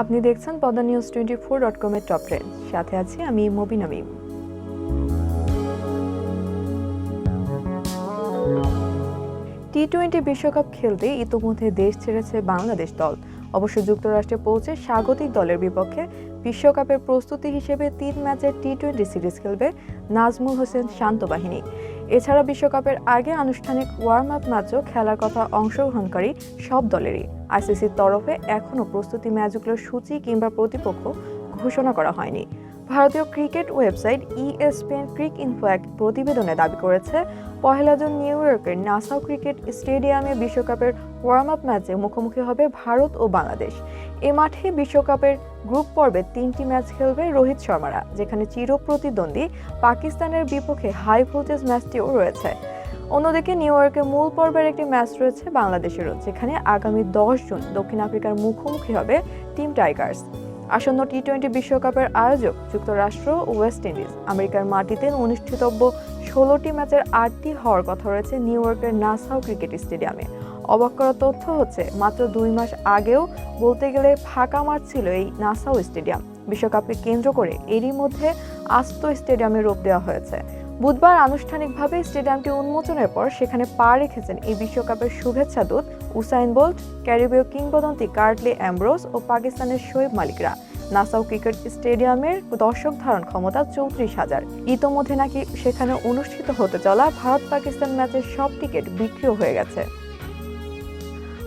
আপনি দেখছেন Padma news twenty four dot কমের টপ ট্রেন সাথে আছি আমি মবিনা আমিম টি টোয়েন্টি বিশ্বকাপ খেলতে ইতোমধ্যে দেশ ছেড়েছে বাংলাদেশ দল। অবশ্য যুক্তরাষ্ট্রে পৌঁছে স্বাগতিক দলের বিপক্ষে বিশ্বকাপের প্রস্তুতি হিসেবে তিন ম্যাচের টি টোয়েন্টি সিরিজ খেলবে নাজমুল হোসেন শান্ত বাহিনী। এছাড়া বিশ্বকাপের আগে আনুষ্ঠানিক ওয়ার্ম আপ ম্যাচও খেলার কথা অংশগ্রহণকারী সব দলেরই। আইসিসির তরফে এখনও প্রস্তুতি ম্যাচগুলোর সূচি কিংবা প্রতিপক্ষ ঘোষণা করা হয়নি। ভারতীয় ক্রিকেট ওয়েবসাইট ইএসপিএন ক্রিক ইনফো এক প্রতিবেদনে দাবি করেছে, পহেলা জুন নিউ ইয়র্কের নাসাও ক্রিকেট স্টেডিয়ামে বিশ্বকাপের ওয়ার্ম আপ ম্যাচে মুখোমুখি হবে ভারত ও বাংলাদেশ। এ মাঠে বিশ্বকাপের গ্রুপ পর্বে তিনটি ম্যাচ খেলবে রোহিত শর্মারা, যেখানে চির প্রতিদ্বন্দ্বী পাকিস্তানের বিপক্ষে হাই ভোল্টেজ ম্যাচটিও রয়েছে। অন্যদিকে নিউ ইয়র্কে মূল পর্বের একটি ম্যাচ রয়েছে বাংলাদেশেরও, যেখানে আগামী দশ জুন দক্ষিণ আফ্রিকার মুখোমুখি হবে টিম টাইগার্স। আসন্ন টি টোয়েন্টি বিশ্বকাপের আয়োজক যুক্তরাষ্ট্র ও ওয়েস্ট ইন্ডিজ আমেরিকার মাটিতে অনুষ্ঠিতব্য ষোলোটি ম্যাচের আটটি হওয়ার কথা রয়েছে নিউ ইয়র্কের নাসাও ক্রিকেট স্টেডিয়ামে। অবাক করা তথ্য হচ্ছে, মাত্র দুই মাস আগেও বলতে গেলে ফাঁকা মাঠ ছিল এই নাসাও স্টেডিয়াম। বিশ্বকাপকে কেন্দ্র করে এরই মধ্যে আস্ত স্টেডিয়ামে রূপ দেওয়া হয়েছে। বুধবার আনুষ্ঠানিকভাবে স্টেডিয়ামটি উন্মোচনের পর সেখানে পা রেখেছেন এই বিশ্বকাপের শুভেচ্ছা দূত উসাইন বোল্ট, ক্যারিবীয় কিংবদন্তি কার্টলি অ্যাম্ব্রোস ও পাকিস্তানের শোয়েব মালিকরা। নাসাউ ক্রিকেট স্টেডিয়ামের দর্শক ধারণ ক্ষমতা চৌত্রিশ হাজার। ইতোমধ্যে নাকি সেখানে অনুষ্ঠিত হতে চলা ভারত পাকিস্তান ম্যাচের সব টিকিট বিক্রিও হয়ে গেছে।